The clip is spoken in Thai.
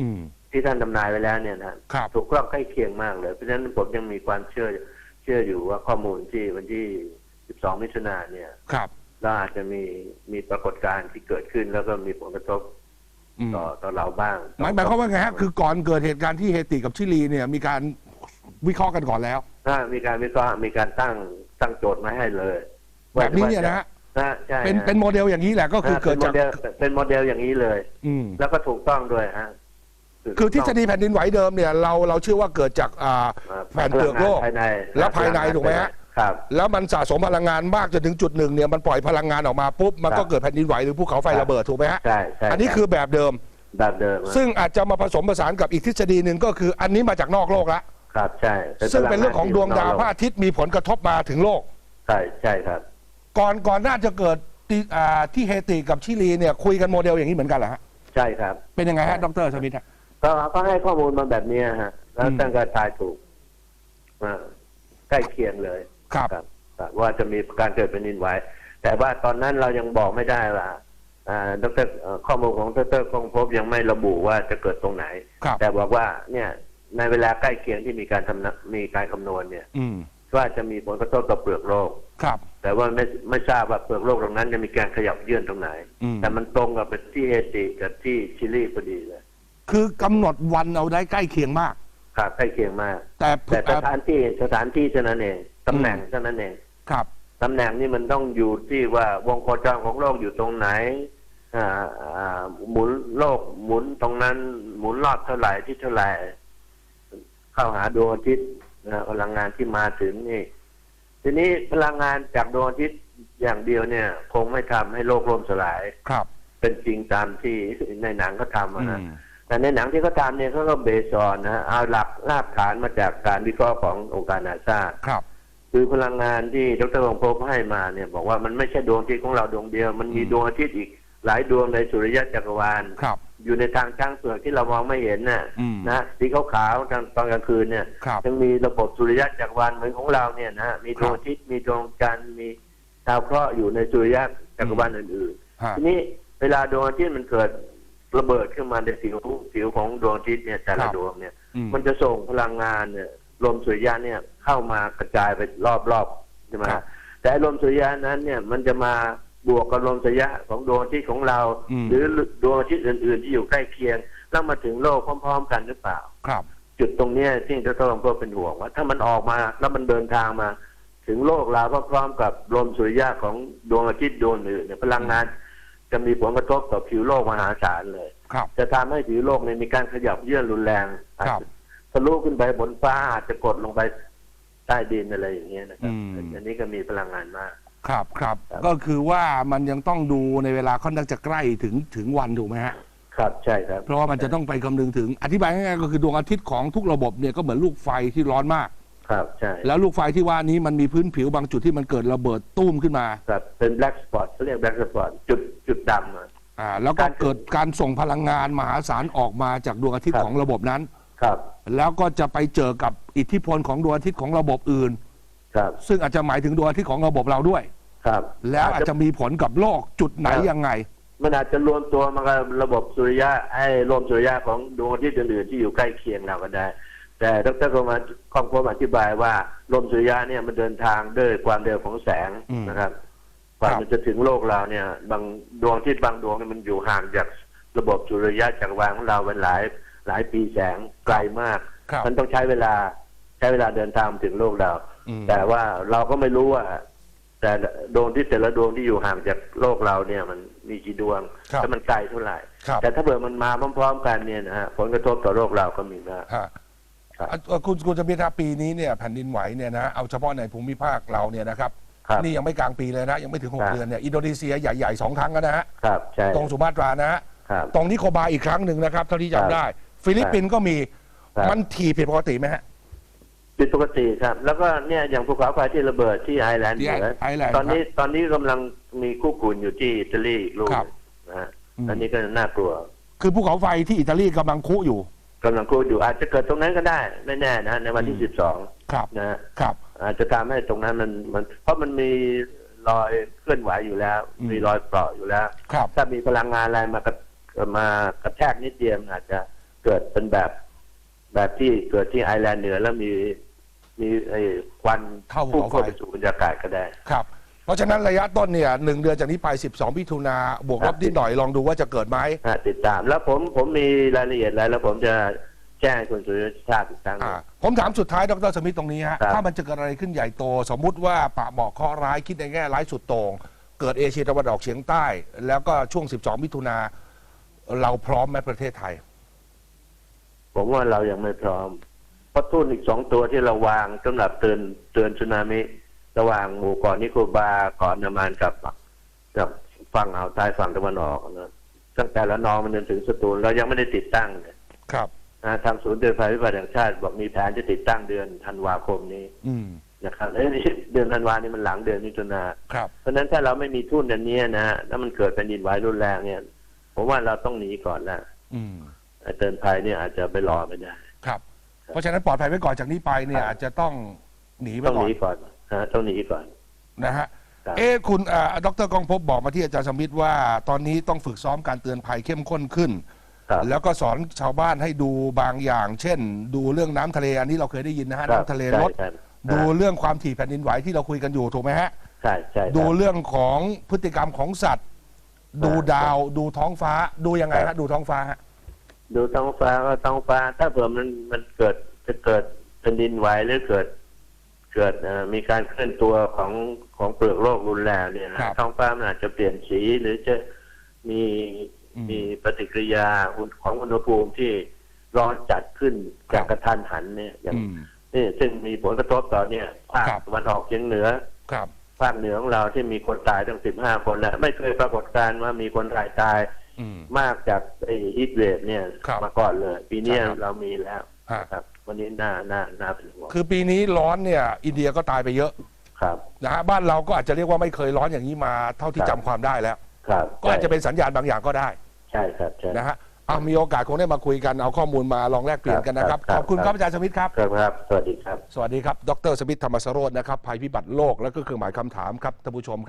อืม ที่ท่านทำนายไว้แล้วเนี่ยนะครับ ถูกต้องใกล้เคียงมากเลยเพราะฉะนั้นผมยังมีความเชื่อเชื่ออยู่ว่าข้อมูลที่วันที่ 12 มิถุนายนเนี่ยครับเราอาจจะมีมีปรากฏการณ์ที่เกิดขึ้นแล้วก็มีผลกระทบอืมต่อต่อเราบ้าง หมายหมายความว่าไงฮะคือก่อนเกิดเหตุการณ์ที่เฮติกับชิลีเนี่ย มีการวิเคราะห์กันก่อนแล้วถ้ามีการวิเคราะห์มีการตั้งตั้งโจทย์มาให้เลยแบบนี้เนี่ยนะฮะนะใช่เป็นฮะเป็นโมเดลอย่างนี้แหละก็คือเกิดจากเป็นโมเดลเป็นโมเดลอย่างนี้เลย อืมแล้วก็ถูกต้องด้วยฮะ คือทฤษฎีแผ่นดินไหวเดิมเนี่ยเราเราเชื่อว่าเกิดจากอ่าอ่าแผ่นเปลือกโลก ภายในแล้วภายในถูกไหมฮะ ครับ แล้วมันสะสมพลังงานมากจนถึงจุดหนึ่งเนี่ยมันปล่อยพลังงานออกมาปุ๊บมันก็ครับเกิดแผ่นดินไหวหรือภูเขาไฟครับ ระเบิดถูกไหมฮะใช่ใช่อันนี้คือแบบเดิม แบบเดิมฮะซึ่งอาจจะมาผสมผสานกับอีกทฤษฎีหนึ่งก็คืออันนี้มาจากนอกโลกละครับใช่ซึ่งเป็นเรื่องของดวงดาวพระอาทิตย์มีผลกระทบมาถึงโลก ใช่ใช่ครับ ก่อนก่อนหน่าจะเกิดที่อ่าที่เฮติกับชิลีเนี่ยคุยกันโมเดลอย่างนี้เหมือนกันเหรอฮะใช่ครับ เป็นยังไงฮะดรสมิธฮะ ก็ก็ให้ข้อมูลมาแบบเนี้ยฮะ แล้วอืมตั้งก็ทายถูกอ่าใกล้เคียงเลยครับครับครับว่าจะมีการเกิดแผ่นดินไหวแต่ว่าตอนนั้นเรายังบอกไม่ได้ว่าอ่าดรเอ่อข้อมูลของดรคงพบยังไม่ระบุว่าจะเกิดตรงไหนครับแต่บอกว่าเนี่ยในเวลาใกล้เคียงที่มีการทำนะมีการคำนวณเนี่ยอืมว่าจะมีผลกระทบต่อเปลือกโลกครับ แต่ว่าไม่ไม่ทราบว่าเปลือกโลกตรงนั้นจะมีการขยับเยื่อนตรงไหนอืมแต่มันตรงกับที่เฮติกับที่ชิลีพอดีเลย คือกำหนดวันเอาได้ใกล้เคียงมาก ครับใกล้เคียงมาก แต่แต่สถานที่สถานที่เท่านั้นเองตำแหน่งเท่านั้นเองครับตำแหน่งนี่มันต้องอยู่ที่ว่าวงโคจรของโลกอยู่ตรงไหนอ่าอ่าหมุนโลกหมุนตรงนั้น หมุนรอบเท่าไหร่ที่เท่าไหร่ เข้าหาดวงอาทิตย์นะพลังงานที่มาถึงนี่ ทีนี้พลังงานจากดวงอาทิตย์อย่างเดียวเนี่ย คงไม่ทำให้โลกล่มสลายครับ เป็นจริงตามที่ในหนังเขาทำอือะนะม แต่ในหนังที่เขาทำเนี่ยเขาก็เบสอนนะเอาหลักรากฐานมาจากการวิเคราะห์ขององค์การนาซาครับ คือพลังงานที่ดรวงศ์พบให้มาเนี่ยบอกว่ามันไม่ใช่ดวงอาทิตย์ของเราดวงเดียว มันมีอืมดวงอาทิตย์อีกหลายดวงในสุริยะจักรวาลครับ อยู่ในทางช้างเผือกที่เรามองไม่เห็นน่ะอืมนะสีขาวๆตอนตอนกลางคืนเนี่ยครับยังมีระบบสุริยะจักรวาลเหมือนของเราเนี่ยนะมีดวงอาทิตย์มีดวงจันทร์มีดาวเคราะห์อยู่ในสุริยะจักรวาลอื่นฮะๆทีนี้เวลาดวงอาทิตย์มันเกิด ระเบิดขึ้นมาในผิวผิวของดวงอาทิตย์เนี่ยแต่ครัละบดวงเนี่ยอืมมันจะส่งพลังงานเนี่ยลมสุริยะเนี่ยเข้ามากระจายไปรอบๆใช่ไหมครับแต่ลมสุริยะนั้นเนี่ยมันจะมาบวกกับลมสุริยะของดวงอาทิตย์ของเราอืมหรือดวงอาทิตย์อื่น ๆ ที่อยู่ใกล้เคียงแล้วมาถึงโลกพร้อม ๆ กันหรือเปล่าครับ จุดตรงเนี้ยที่ดรลงก็เป็นห่วงว่า ถ้ามันออกมาแล้วมันเดินทางมา ถึงโลกเราพร้อมๆกับลมสุริยะของดวงอาทิตย์ดวงอื่นเนี่ยพลังงาน จะมีผลกระทบต่อผิวโลกมหาศาลเลย ครับ จะทำให้ผิวโลกเนี่ยมีการขยับเยื่อนรุนแรงอาจครับจะทะลุขึ้นไปบนฟ้าอาจจะกดลงไปใต้ดินอะไรอย่างเงี้ยนะครับอืม อันนี้ก็มีพลังงานมาก ครับครับ ครับ ก็คือว่ามันยังต้องดูในเวลาค่อนข้างจะใกล้ถึงถึงวันถูกไหมฮะ ครับใช่ครับ เพราะว่ามันจะต้องไปคำนึงถึงอธิบายง่ายๆก็คือดวงอาทิตย์ของทุกระบบเนี่ยก็เหมือนลูกไฟที่ร้อนมาก ครับใช่แล้วลูกไฟที่ว่านี้มันมีพื้นผิวบางจุดที่มันเกิดระเบิดตุ้มขึ้นมา ครับเป็น black spot เขาเรียก black spot จุดจุดดำอะอ่าแล้วก็เกิดการส่งพลังงานมหาศาลออกมาจากดวงอาทิตย์ครับของระบบนั้น ครับ แล้วก็จะไปเจอกับอิทธิพลของดวงอาทิตย์ของระบบอื่น ครับซึ่งอาจจะหมายถึงดวงอาทิตย์ของระบบเราด้วย ครับแล้วอาจจะมีผลกับโลกจุดไหนครับยังไง มันอาจจะรวมตัวมากับระบบสุริยะไอ้ลมสุริยะของดวงอาทิตย์อื่นๆที่อยู่ใกล้เคียงเราก็ได้ แต่ดรกรมคองพบอธิบายว่าลมสุริยะเนี่ยมันเดินทางด้วยความเร็วของแสงอืมนะครับกว่าครับมันจะถึงโลกเราเนี่ย บางดวงอาทิตย์บางดวงเนี่ยมันอยู่ห่างจากระบบสุริยะจักรวาลของเราเป็นหลายหลายปีแสงไกลมากครับมันต้องใช้เวลาใช้เวลาเดินทางมาถึงโลกเราอืมแต่ว่าเราก็ไม่รู้ว่า แต่ดวงที่แต่ละดวงที่อยู่ห่างจากโลกเราเนี่ย มันมีกี่ดวงครับแล้วมันไกลเท่าไหร่ครับแต่ถ้าเผื่อมันมาพร้อม ๆ กันเนี่ยนะฮะผลกระทบต่อโลกเราก็มีมากฮะ ครับ อะเอ่อคุณคุณจะมีทัปีนี้เนี่ยแผ่นดินไหวเนี่ยนะเอาเฉพาะในภูมิภาคเราเนี่ยนะครับครับนี่ยังไม่กลางปีเลยนะ ยังไม่ถึงหคกรับ เดือนเนี่ยอินโดนีเซียใหญ่ๆสองครั้งแล้วนะฮะครับใช่ตรงสุมาตรานะฮะครับ ตรงนิโคบาอีกครั้งหนึ่งนะครับเท่าที่ครับจำได้ ฟิลิปปินส์ก็มีครับ มันถี่ผิดปกติไหมฮะ ผิดปกติครับ แล้วก็เนี่ยอย่างภูเขาไฟที่ระเบิดที่ไอร์แลนด์ที่เหนือไอร์แลนด์ตอนนี้ตอนนี้กำลังมีคู่กุ่นอยู่ที่อิตาลีอีกลูกครับนะฮะอืม อันนี้ก็น่ากลัว คือภูเขาไฟที่อิตาลีกำลังคุอยู่ กำลังคู่อยู่อาจจะเกิดตรงนั้นก็ได้ไม่แน่นะฮะในวันที่อืมสิบสองครับนะฮะครับ อาจจะทำให้ตรงนั้นมันมัน เพราะมันมีรอยเคลื่อนไหวอยู่แล้ว อืมมีรอยเปราะอยู่แล้ว ครับ ถ้ามีพลังงานอะไรมากระมากระแทกนิดเดียวมันอาจจะเกิเกิดเป็นแบบแบบที่เกิดที่ไอร์แลนด์เหนือแล้วมีมีไอ้ควันเท่าภูเขาไฟพุ่งเข้าไปสู่บรรยากาศก็ได้ ครับ เพราะฉะนั้นระยะต้นเนี่ยหนึ่งเดือนจากนี้ไป 12มิถุนาบวกลบนิดหน่อยลองดูว่าจะเกิดไหมอ่าติดตามแล้วผมผมมีรายละเอียดอะไรแล้วผมจะแจ้งคุณสุริยชาติอีกครั้งหนึ่อ่างผมถามสุดท้ายดรสมิธตรงนี้ฮะครับ ถ้ามันจะเกิดอะไรขึ้นใหญ่โต สมมุติว่าปะบอกเคราะห์ร้ายคิดในแง่ร้ายสุดโต่งเกิดเอเชียตะวันออกเฉียงใต้ แล้วก็ช่วง 12มิถุนาเราพร้อมไหมประเทศไทย ผมว่าเรายังไม่พร้อม เพราะทุ่นอีกสองตัวที่เราวางสำหรับเตือนเตือนสึนามิ ระหว่างหมู่เกาะนิโคบาเกาะอันดามันกับกับฝั่งอ่าวไทยฝั่งตะวันออกนะตั้งแต่ละนองมันจนถึงสตูลเรายังไม่ได้ติดตั้งเลยครับนะทางศูนย์เตือนภัยพิบัติแห่งชาติ บอกมีแผนจะติดตั้งเดือนธันวาคมนี้ อืมนะครับเอ้ยนี่เดือนธันวานี่มันหลังเดือนมิถุนาครับเพราะฉะนั้นถ้าเราไม่มีทุนอันเนี้ยนะฮะแล้วมันเกิดเป็นดินไหวรุนแรงเนี่ย ผมว่าเราต้องหนีก่อนละอืมไอ้เตือนภัยเนี่ยอาจจะไปรอไม่ได้ ครับ เพราะฉะนั้นปลอดภัยไว้ก่อนจากนี้ไปเนี่ยครับอาจจะต้องหนีไปต้องก่หอน นีก่อนฮะต้องหนีก่อน นะฮะ ครับ เอ๊ะคุณอ่าดรกองพบบอกมาที่อาจารย์สมิธว่า ตอนนี้ต้องฝึกซ้อมการเตือนภัยเข้มข้นขึ้น ครับ แล้วก็สอนชาวบ้านให้ดูบางอย่าง เช่น ดูเรื่องน้ำทะเลอันนี้เราเคยได้ยินนะฮะครับน้ำทะเลใช่ลดใช่ดูเรื่องความถี่แผ่นดินไหวที่เราคุยกันอยู่ถูกไหมฮะ ใช่ใช่ครับ ดูเรื่องของพฤติกรรมของสัตว์ ดูดาวดูท้องฟ้าดูยังไงครัฮะบ ดูท้องฟ้าฮะดูท้องฟ้าก็ท้องฟ้า ถ้าเผื่อมันมันเกิดจะเกิดแผ่นดินไหวหรือเกิด เกิดเอ่อมีการเคลื่อนตัวของของเปลือกโลกรุนแรงเนี่ยนะครับ ท้องฟ้ามันอาจจะเปลี่ยนสีหรือจะมีอืม มีปฏิกิริยาของอุณหภูมิที่ร้อนจัดขึ้นจากกระทันหันเนี่ยอย่างอืม นี่ซึ่งมีผลกระทบต่อเนี่ยภาคครับ ตะวันออกเฉียงเหนือ ครับ ภาคเหนือของเราที่มีคนตายตั้งสิบห้าคนแล้วไม่เคยปรากฏการณ์ว่ามีคนตายตายอืม มากจากไอ้ฮีทเวฟเนี่ยครับมาก่อนเลย ปีเนี้ยครับ เรามีแล้ว ฮะครับ วันนี้น่าน่าน่าเป็นห่วงคือปีนี้ร้อนเนี่ย อินเดียก็ตายไปเยอะครับ นะฮะบ้านเราก็อาจจะเรียกว่าไม่เคยร้อนอย่างนี้มาเท่าที่ครัจำบความได้แล้ว ครับก็อาจจะเป็นสัญญาณบางอย่างก็ได้ใช่ครับใช่ นะฮะเอามีโอกาสคงได้มาคุยกันเอาข้อมูลมาลองแลกเปลี่ยนกันนะครับ ครับขอบคุณคครัรับบอาจารย์สมิธครับ ครับครับ สวัสดีครับ สวัสดีครับ ดรสมิธธรรมสโรจน์นะครับภัยพิบัติโลกและก็เครื่องหมายคำถามครับท่านผู้ชมครับ